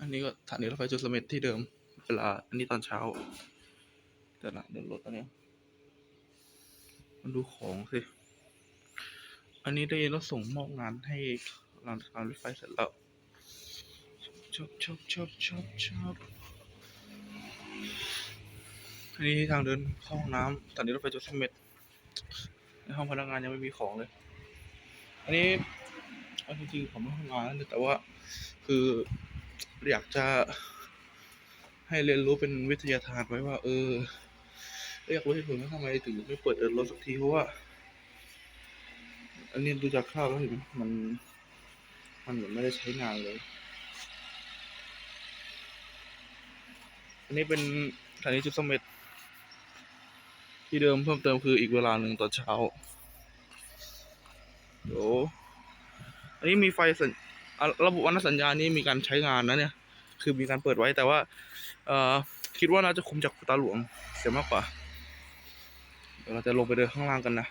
อันนี้ก็สถานีรถไฟจุดสม็ดที่เดิม เวลา อันนี้ตอนเช้าต่ละเดินรถอันนี้มันดูของสิ อันนี้ได้ยินว่าส่งมอบงานให้รางการรถไฟเสร็จแล้วชอบชอบชอบชอบชอบอันนี้ทางเดินห้องน้ำสถานีรถไฟจุดสม็ดในห้องพนักงานยังไม่มีของเลย อันนี้จริงๆผมไม่ทำงานนะแต่ว่าคือ อยากจะให้เรียนรู้เป็นวิทยาทานไว้ว่า เอออยากรู้เหตุผลว่าทำไมถึงไม่เปิดเดินรถสักทีเพราะว่า อันนี้ดูจากคร่าวแล้วเห็นไหมมัน มันเหมือนไม่ได้ใช้งานเลย อันนี้เป็นสถานีจุดเสม็ดที่เดิมเพิ่มเติมคืออีกเวลาหนึ่งตอนเช้า เดี๋ยว อันนี้มีไฟสัญ ระบบวันสัญญานี้มีการใช้งานนะเนี่ย คือมีการเปิดไว้แต่ว่าเออคิดว่าน่าจะคุมจากตาหลวงเสียมากกว่า เดี๋ยวเราจะลงไปเดินข้างล่างกันนะ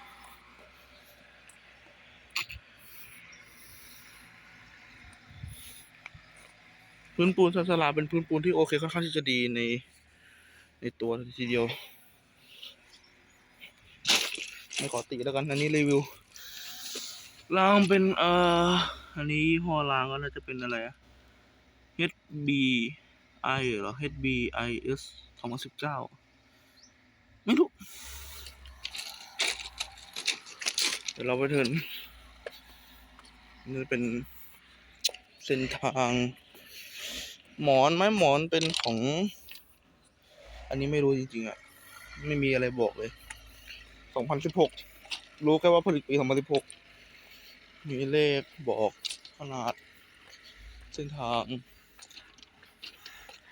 พื้นปูนซันสลาเป็นพื้นปูนที่โอเคค่อนข้างที่จะดีในในตัวทีเดียว ไม่ขอติแล้วกัน อันนี้รีวิว รางเป็นเอ่ออันนี้ยี่ห้อรางก็น่าจะเป็นอะไรอะ HBI เหรอ HBIS 2019 ไม่รู้ เดี๋ยวเราไปถึงนี่เป็นเส้นทาง หมอนไม้หมอนเป็นของ อันนี้ไม่รู้จริงๆอะ ไม่มีอะไรบอกเลย 2016 รู้แค่ว่าผลิตปี 2016 มีเลขบอกขนาดเส้นทาง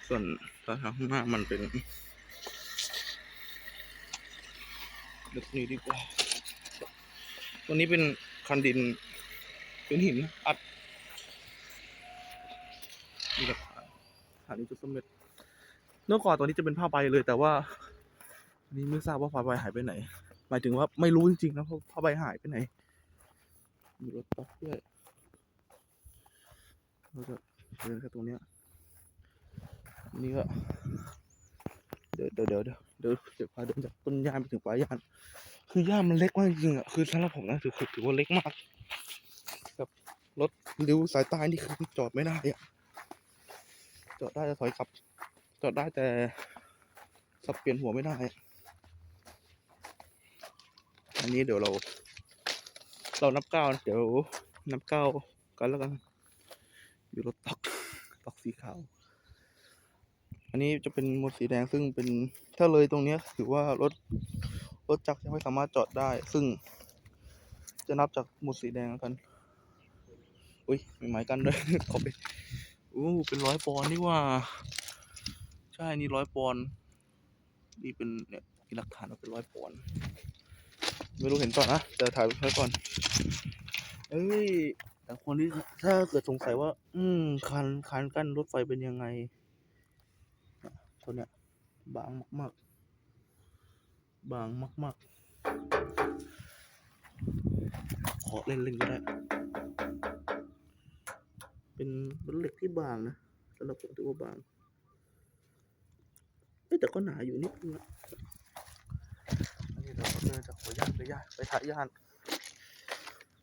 ส่วนทางข้างหน้ามันเป็นเลือกนี้ดีกว่า ตัวนี้เป็นคันดิน เป็นหินอัดมีหลักฐานฐานนี้จุดสำเร็จเมื่อก่อนตัวนี้จะเป็นผ้าใบเลย แต่ว่าอันนี้ไม่ทราบว่าผ้าใบหายไปไหน หมายถึงว่าไม่รู้จริงๆนะเพราะผ้าใบหายไปไหน มีรถต๊อกด้วยเราจะเดินแค่ตรงเนี้ยนี่ก็เดี๋ยวเดี๋ยวเดี๋ยวเดี๋ยวเดี๋ยวเดี๋ยวพาเดินจากต้นยานไปถึงปลายยาน คือย่านมันเล็กมากจริงอะ คือสำหรับผมนะถือถือว่าเล็กมากแบบรถเลี้ยวสายใต้นี่คือจอดไม่ได้อะ จอดได้แต่ถอยกลับ จอดได้แต่สับเปลี่ยนหัวไม่ได้ อันนี้เดี๋ยวเรา เรานับเก้านะเดี๋ยวนับเก้ากันแล้วกัน อยู่รถตอกตอกสีขาว อันนี้จะเป็นหมดสีแดงซึ่งเป็นถ้าเลยตรงเนี้ยถือว่ารถรถจักรยังไม่สามารถจอดได้ ซึ่ง จะนับจากหมดสีแดงแล้วกัน อุ้ยมีหมายกันด้วยขอไปอู้เป็นร้อยปอนด์นี่ว่า ใช่นี่ร้อยปอนด์นี่เป็นเนี่ยมีหลักฐานว่าเป็นร้อยปอนด์ ไม่รู้เห็นก่อนนะแต่ถ่ายไว้ก่อน เอ้ยแต่คนที่ถ้าเกิดสงสัยว่า อืมคันคันกั้นรถไฟเป็นยังไงเนี่ยตัวเนี้ยบางมาก ๆ บางมาก ๆ ขอเล่นเล่นก็ได้ เป็นรถเหล็กที่บางนะสำหรับผมถือว่าบาง เอ้ยแต่ก็หนาอยู่นิดนึงนะอันนี้เราก็เดิน จากหัวย่านไปย่านไปถ่ายย่าน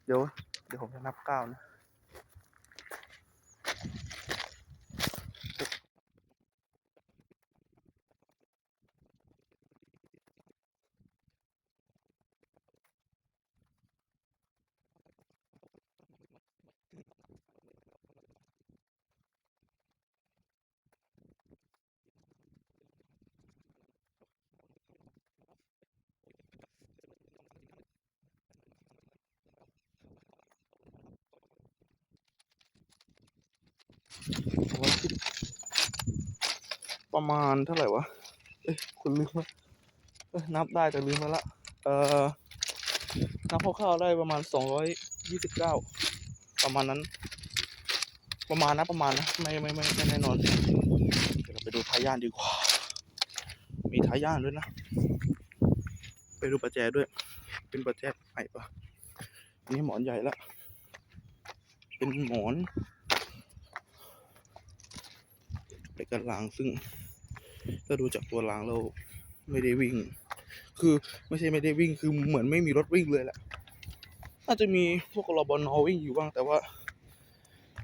เดี๋ยว เดี๋ยวผมจะนับก้าวนะ ประมาณเท่าไหร่วะ เอ้ยคุณลืมละเอ้ยนับได้แต่ลืมมาละ เอ่อ นับคร่าวๆได้ประมาณสองร้อยยี่สิบเก้าประมาณนั้น ประมาณนะประมาณนะไม่ไม่ไม่ไม่แน่นอน เดี๋ยวเราไปดูท้ายย่านดีกว่า มีท้ายย่านด้วยนะ ไปดูประแจด้วย เป็นประแจใหม่ปะนนี้หมอนใหญ่ละ เป็นหมอน กันรางซึ่งถ้าดูจากตัวรางเราไม่ได้วิ่ง คือไม่ใช่ไม่ได้วิ่งคือเหมือนไม่มีรถวิ่งเลยแหละอาจจะมีพวกรบนอวิ่งอยู่บ้างแต่ว่า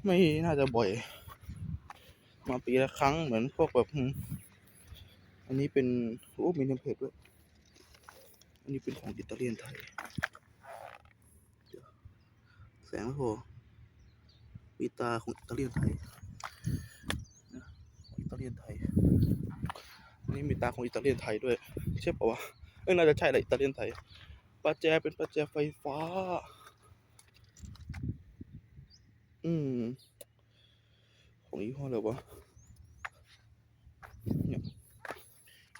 ไม่น่าจะบ่อย มาปีละครั้งเหมือนพวกแบบ อันนี้เป็นโอ้มีเทมเพลตด้วย อันนี้เป็นของอิตาเลียนไทยแสงไม่พอมีตาของอิตาเลียนไทย เลียนไทยนนี้มีตาของอิตาเลียนไทยด้วยใช่ปะวะเอ้ยน่าจะใช่แหละอิตาเลียนไทยประแจเป็นประแจไฟฟ้า อืม ของยี่ห้ออะไรวะเนี่ย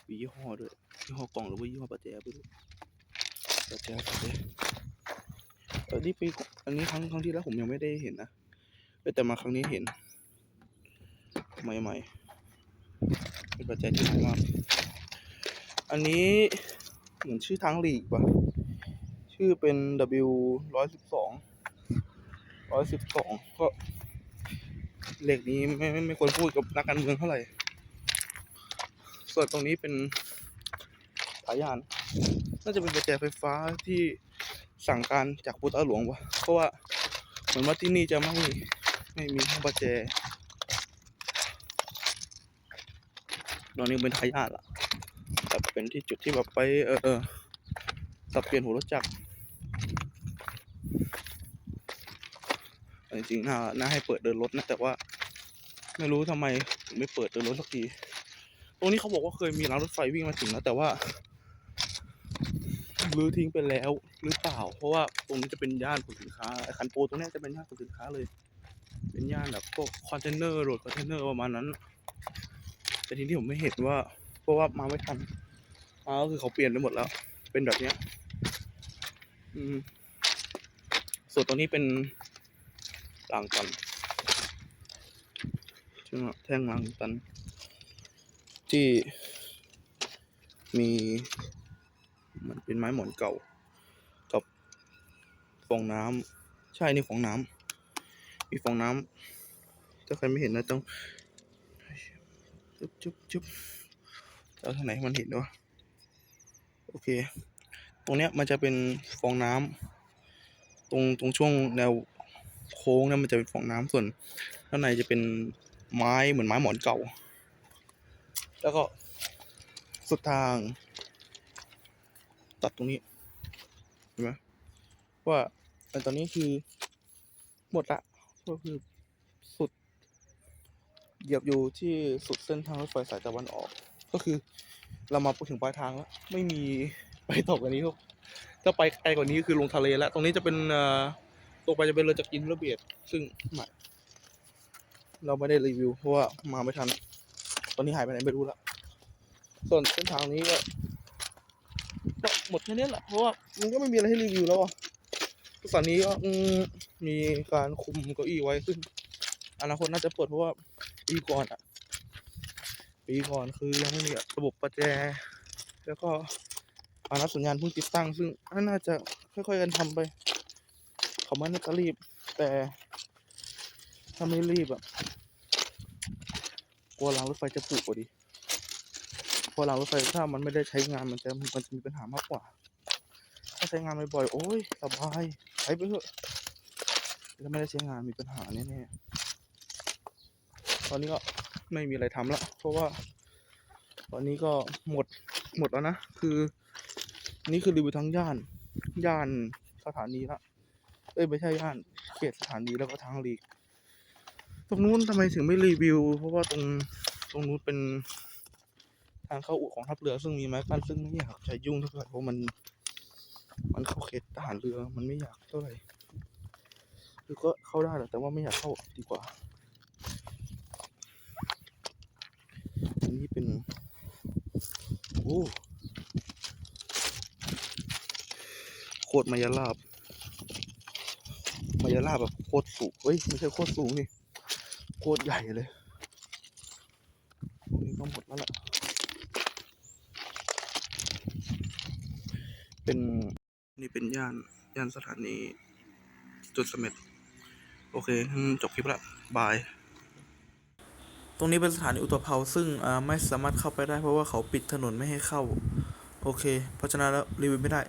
มียี่ห้อด้วยยี่ห้อกล่องหรือว่ายี่ห้อประแจไม่รู้ประแจประแจเออนี่ปีอนอันนี้ครั้งครั้งที่แล้วผมยังไม่ได้เห็นนะแต่มาครั้งนี้เห็นใหม่ๆ ประแจที่ดีมากอันนี้เหมือนชื่อทางหลีกป่ะ ชื่อเป็น W ร้อยสิบสองร้อยสิบสองก็เหลขนี้ไม่ไม่ไม่ควรพูดกับนักการเมืองเท่าไหร่ ส่วนตรงนี้เป็นสายยาน น่าจะเป็นประแจไฟฟ้าที่สั่งการจากพุทธหลวงวะเพราะว่าเหมือนว่าที่นี่จะไม่ไม่มีห้องประแจ ตอนนี้เป็นทายาทละแบบเป็นที่จุดที่แบบไปเออเออสับเปลี่ยนหัวรถจักรจริงๆน่าน่าให้เปิดเดินรถนะ แต่ว่า ไม่รู้ทำไมไม่เปิดเดินรถสักที ตรงนี้เขาบอกว่าเคยมีรางรถไฟวิ่งมาถึงแล้วแต่ว่ารื้อทิ้งไปแล้วหรือเปล่า เพราะว่าตรงนี้จะเป็นย่านขนสินค้าไอคันโปตรงนี้จะเป็นย่านขนสินค้าเลย เป็นย่านแบบพวกคอนเทนเนอร์รถคอนเทนเนอร์ประมาณนั้น แต่ทีนี้ผมไม่เห็นว่า เพราะว่ามาไม่ทันมาก็คือเขาเปลี่ยนไปหมดแล้ว เป็นแบบเนี้ย อืม ส่วนตรงนี้เป็นรางตันใช่ไหมแท่งรางตัน ที่มีมันเป็นไม้หมอนเก่า กับฟองน้ำใช่นี่ฟองน้ำมีฟองน้ำถ้าใครไม่เห็นนะต้อง จุ๊บจุ๊บจุ๊บเอาทางไหนให้มันเห็นด้วยโอเค ตรงเนี้ยมันจะเป็นฟองน้ำตรงตรงช่วงแนวโค้งเนี่ยมันจะเป็นฟองน้ำส่วนข้างในจะเป็นไม้เหมือนไม้หมอนเก่า แล้วก็สุดทาง ตัดตรงนี้เห็นไหมว่าตอนนี้คือหมดละก็คือสุด เหยียบอยู่ที่สุดเส้นทางรถไฟสายตะวันออก ก็คือ เรามาถึงปลายทางแล้ว ไม่มีไปต่อกว่านี้ครับถ้าไปไกลกว่านี้คือลงทะเลแล้ว ตรงนี้จะเป็นตรงไปจะเป็นเรือจากอินระเบียด ซึ่งไม่เราไม่ได้รีวิวเพราะว่ามาไม่ทัน ตอนนี้หายไปไหนไม่รู้ละส่วนเส้นทางนี้ก็หมดแค่นี้แหละเพราะว่ามันก็ไม่มีอะไรให้รีวิวแล้วอะสถานีก็มีการคุมเก้าอี้ไว้ซึ่ง อนาคตน่าจะเปิดเพราะว่าปีก่อนอะปีก่อนคือยังไม่มีระบบประแจ แล้วก็อานัดสัญญาณเพิ่งติดตั้ง ซึ่งน่าจะค่อยๆกันทำไปเขาไม่น่าจะรีบ แต่ถ้าไม่รีบอะกลัวรางรถไฟจะผุพอดีเพราะรางรถไฟถ้ามันไม่ได้ใช้งานมันจะมันจะมีปัญหามากกว่า ถ้าใช้งานบ่อยๆโอ้ยสบายใช้ไปเถอะถ้าไม่ได้ใช้งานมีปัญหาแน่ๆ ตอนนี้ก็ไม่มีอะไรทำละเพราะว่า ตอนนี้ก็หมดหมดแล้วนะ คือ นี่คือรีวิวทั้งย่าน ย่านสถานีละเอ้ยไม่ใช่ย่านเขตสถานีแล้วก็ทางลีก ตรงนู้นทำไมถึงไม่รีวิว เพราะว่าตรงตรงนู้นเป็นทางเข้าอู่ของทัพเรือ ซึ่งมีไม้กั้นซึ่งไม่อยากใช้ยุ่งเท่าไหร่เพราะมัน มันเข้าเขตทหารเรือมันไม่อยากเท่าไหร่คือก็เข้าได้แหละแต่ว่าไม่อยากเข้าดีกว่า อันนี้เป็น โอ้โคตรมายาลาบมายาลาบแบบโคตรสูงเฮ้ย ไม่ใช่โคตรสูงนี่ โคตรใหญ่เลยตรงนี้ก็หมดแล้วแหละเป็นนี่เป็นย่าน ย่านสถานีจุดเสม็ดโอเคจบคลิปละบาย ตรงนี้เป็นสถานีอุตภเปาซึ่งไม่สามารถเข้าไปได้เพราะว่าเขาปิดถนนไม่ให้เข้า โอเค เพราะฉะนั้นแล้วรีวิวไม่ได้